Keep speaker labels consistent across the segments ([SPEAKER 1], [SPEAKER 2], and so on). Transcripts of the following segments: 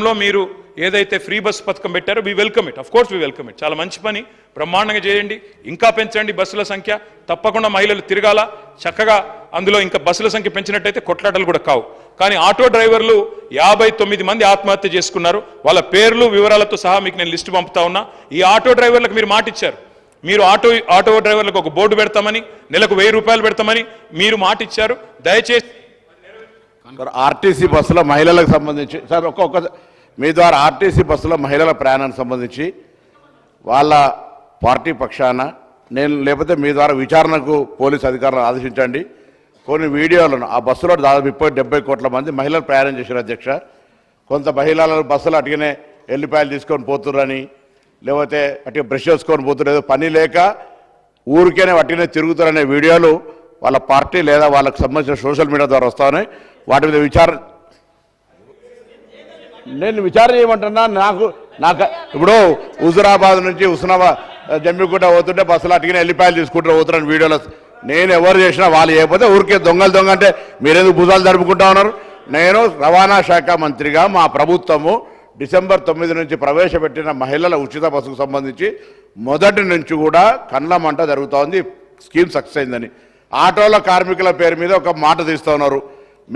[SPEAKER 1] లో మీరు ఏదైతే ఫ్రీ బస్ పథకం పెట్టారో we welcome it of course we welcome it చాలా మంచి పని. బ్రహ్మాండంగా చేయండి. ఇంకా పెంచండి బస్సుల సంఖ్య. తప్పకుండా మహిళలు తిరగాల. చక్కగా అందులో ఇంకా బస్సుల సంఖ్య పెంచినట్టయితే కొట్లాటలు కూడా కావు. కానీ ఆటో డ్రైవర్లు యాభై తొమ్మిది మంది ఆత్మహత్య చేసుకున్నారు. వాళ్ళ పేర్లు వివరాలతో సహా మీకు నేను లిస్టు పంపుతా ఉన్నా. ఈ ఆటో డ్రైవర్లకు మీరు మాట ఇచ్చారు. మీరు ఆటో ఆటో డ్రైవర్లకు ఒక బోర్డు పెడతామని నెలకు వెయ్యి రూపాయలు పెడతామని మీరు మాట ఇచ్చారు. దయచేసి
[SPEAKER 2] సార్ ఆర్టీసీ బస్సులో మహిళలకు సంబంధించి సార్ ఒక్కొక్క మీ ద్వారా ఆర్టీసీ బస్సులో మహిళల ప్రయాణానికి సంబంధించి వాళ్ళ పార్టీ పక్షాన నేను లేకపోతే మీ ద్వారా విచారణకు పోలీస్ అధికారులను ఆదేశించండి. కొన్ని వీడియోలను ఆ బస్సులో దాదాపు ముప్పై డెబ్బై కోట్ల మంది మహిళలు ప్రయాణం చేశారు అధ్యక్ష. కొంత మహిళలు బస్సులు అటుగానే ఎల్లిపాయలు తీసుకొని పోతుర్రని లేకపోతే అటు బ్రష్ చేసుకొని పోతున్నారు పని లేక ఊరికేనే అటుగానే తిరుగుతారనే వీడియోలు వాళ్ళ పార్టీ లేదా వాళ్ళకి సంబంధించిన సోషల్ మీడియా ద్వారా వస్తా ఉన్నాయి వాటి మీద విచారణ నేను విచారణ చేయమంటున్నా నాకు నాకు ఇప్పుడు హుజురాబాద్ నుంచి హుస్నాబాద్ జమ్మికుంట పోతుంటే బస్సులు అటుకుని వెళ్ళిపాయలు తీసుకుంటారు పోతున్నాను వీడియోలో. నేను ఎవరు చేసినా వాళ్ళు చేయకపోతే ఊరికే దొంగలు దొంగ అంటే మీరేందుకు భుజాలు జరుపుకుంటా ఉన్నారు? నేను రవాణా శాఖ మంత్రిగా మా ప్రభుత్వము డిసెంబర్ తొమ్మిది నుంచి ప్రవేశపెట్టిన మహిళల ఉచిత బస్సుకు సంబంధించి మొదటి నుంచి కూడా కండ్ల మంట జరుగుతోంది. స్కీమ్ సక్సెస్ అయిందని. ఆటోల కార్మికుల పేరు మీద ఒక మాట తీస్తూ ఉన్నారు.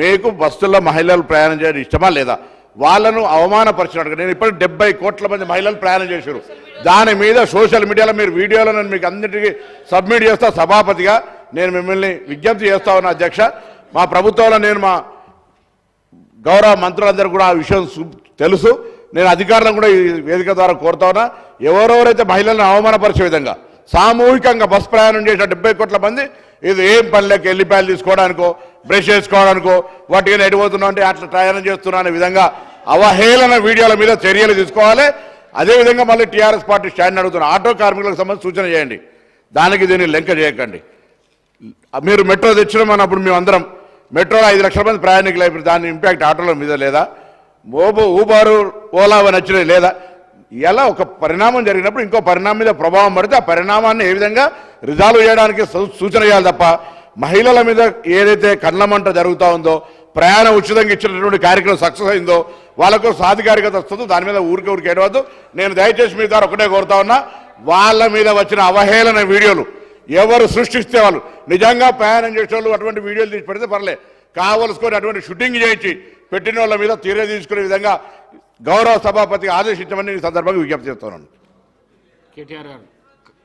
[SPEAKER 2] మీకు బస్సుల్లో మహిళలు ప్రయాణం చేయడం ఇష్టమా లేదా? వాళ్ళను అవమానపరిచినట్టుగా నేను ఇప్పుడు డెబ్బై కోట్ల మంది మహిళలు ప్రయాణం చేశారు. దాని మీద సోషల్ మీడియాలో మీరు వీడియోలో నేను మీకు అన్నిటికీ సబ్మిట్ చేస్తా సభాపతిగా నేను మిమ్మల్ని విజ్ఞప్తి చేస్తా ఉన్నా అధ్యక్ష. మా ప్రభుత్వంలో నేను మా గౌరవ మంత్రులందరూ కూడా ఆ విషయం తెలుసు. నేను అధికారులను కూడా ఈ వేదిక ద్వారా కోరుతా ఉన్నా. ఎవరెవరైతే మహిళలను అవమానపరిచే విధంగా సామూహికంగా బస్ ప్రయాణం చేసిన డెబ్బై కోట్ల మంది. ఇది ఏం పనిలోకి ఎల్లిపాయలు తీసుకోవడానికో బ్రష్ చేసుకోవడానికో వాటికి ఎడిపోతున్నా అంటే అట్లా ప్రయాణం చేస్తున్నా అనే విధంగా అవహేళన వీడియోల మీద చర్యలు తీసుకోవాలి. అదేవిధంగా మళ్ళీ టీఆర్ఎస్ పార్టీ స్టాండ్ అడుగుతున్న. ఆటో కార్మికులకు సంబంధించి సూచన చేయండి. దానికి దీన్ని లెంక చేయకండి. మీరు మెట్రో తెచ్చినాం అన్నప్పుడు మేము అందరం మెట్రోలో ఐదు లక్షల మంది ప్రయాణికులు అయిపోయి దాని ఇంపాక్ట్ ఆటోల మీద లేదా? ఓబో ఊబారు ఓలా అని వచ్చినాయి లేదా? ఇలా ఒక పరిణామం జరిగినప్పుడు ఇంకో పరిణామం మీద ప్రభావం పడితే ఆ పరిణామాన్ని ఏ విధంగా రిజాల్వ్ చేయడానికి సూచన చేయాలి తప్ప మహిళల మీద ఏదైతే కళ్ళమంట జరుగుతూ ఉందో ప్రయాణం ఉచితంగా ఇచ్చినటువంటి కార్యక్రమం సక్సెస్ అయిందో వాళ్ళకు సాధికారికత వస్తుందో దాని మీద ఊరికే ఊరికి ఏడవద్దు. నేను దయచేసి మీ ద్వారా ఒకటే కోరుతా ఉన్నా వాళ్ళ మీద వచ్చిన అవహేళన వీడియోలు ఎవరు సృష్టిస్తే వాళ్ళు. నిజంగా ప్రయాణం చేసే వాళ్ళు అటువంటి వీడియోలు తీసి పెడితే పర్లేదు కావలసుకొని అటువంటి షూటింగ్ చేయించి పెట్టిన వాళ్ళ మీద తీరే తీసుకునే విధంగా గౌరవ సభాపతికి ఆదేశించమని ఈ సందర్భంగా విజ్ఞప్తి చేస్తున్నాను.
[SPEAKER 3] కేటీఆర్ గారు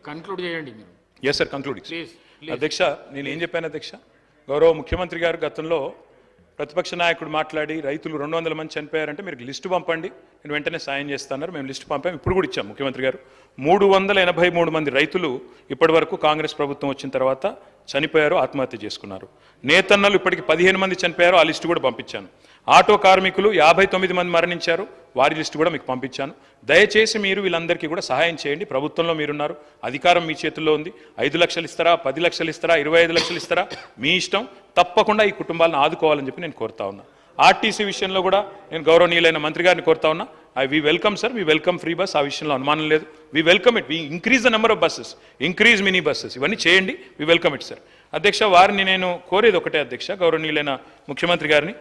[SPEAKER 3] కన్క్లూడ్ చేయండి మీరు.
[SPEAKER 1] ఎస్ సార్ కంక్లూడ్
[SPEAKER 3] ప్లీజ్
[SPEAKER 1] అధ్యక్ష నేను ఏం చెప్పాను అధ్యక్ష? గౌరవ ముఖ్యమంత్రి గారు గతంలో ప్రతిపక్ష నాయకుడు మాట్లాడి రైతులు రెండు వందల మంది చనిపోయారంటే మీరు లిస్టు పంపండి. నేను వెంటనే సాయం చేస్తాన్నారు మేము లిస్టు పంపాం ఇప్పుడు కూడా ఇచ్చాం ముఖ్యమంత్రి గారు. మూడు వందల ఎనభై మూడు మంది రైతులు ఇప్పటి వరకు కాంగ్రెస్ ప్రభుత్వం వచ్చిన తర్వాత చనిపోయారు ఆత్మహత్య చేసుకున్నారు. నేతన్నలు ఇప్పటికి పదిహేను మంది చనిపోయారు ఆ లిస్టు కూడా పంపించాను. ఆటో కార్మికులు యాభై తొమ్మిది మంది మరణించారు. వారి లిస్టు కూడా మీకు పంపించాను. దయచేసి మీరు వీళ్ళందరికీ కూడా సహాయం చేయండి. ప్రభుత్వంలో మీరున్నారు. అధికారం మీ చేతుల్లో ఉంది. ఐదు లక్షలు ఇస్తారా? పది లక్షలు ఇస్తారా? ఇరవై ఐదు లక్షలు ఇస్తారా? మీ ఇష్టం. తప్పకుండా ఈ కుటుంబాలను ఆదుకోవాలని చెప్పి నేను కోరుతా ఉన్నా. ఆర్టీసీ విషయంలో కూడా నేను గౌరవనీయులైన మంత్రి గారిని కోరుతా ఉన్నా. I we welcome sir we welcome free bus ఆ విషయంలో అనుమానం లేదు. We welcome it we increase the number of buses increase mini buses ఇవన్నీ చేయండి. వి వెల్కమ్ ఇట్ సార్ అధ్యక్ష వారిని నేను కోరేది ఒకటే అధ్యక్ష గౌరవనీయులైన ముఖ్యమంత్రి గారిని.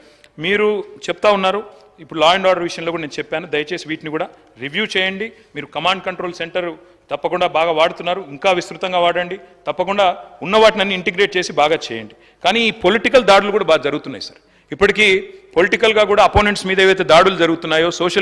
[SPEAKER 1] మీరు చెప్తా ఉన్నారు. ఇప్పుడు లా అండ్ ఆర్డర్ విషయంలో కూడా నేను చెప్పాను. దయచేసి వీటిని కూడా రివ్యూ చేయండి. మీరు కమాండ్ కంట్రోల్ సెంటర్ తప్పకుండా బాగా వాడుతున్నారు. ఇంకా విస్తృతంగా వాడండి. తప్పకుండా ఉన్న వాటిని అన్ని ఇంటిగ్రేట్ చేసి బాగా చేయండి. కానీ ఈ పొలిటికల్ దాడులు కూడా బాగా జరుగుతున్నాయి సార్ ఇప్పటికీ పొలిటికల్గా కూడా అపోనెంట్స్ మీద ఏవైతే దాడులు జరుగుతున్నాయో సోషల్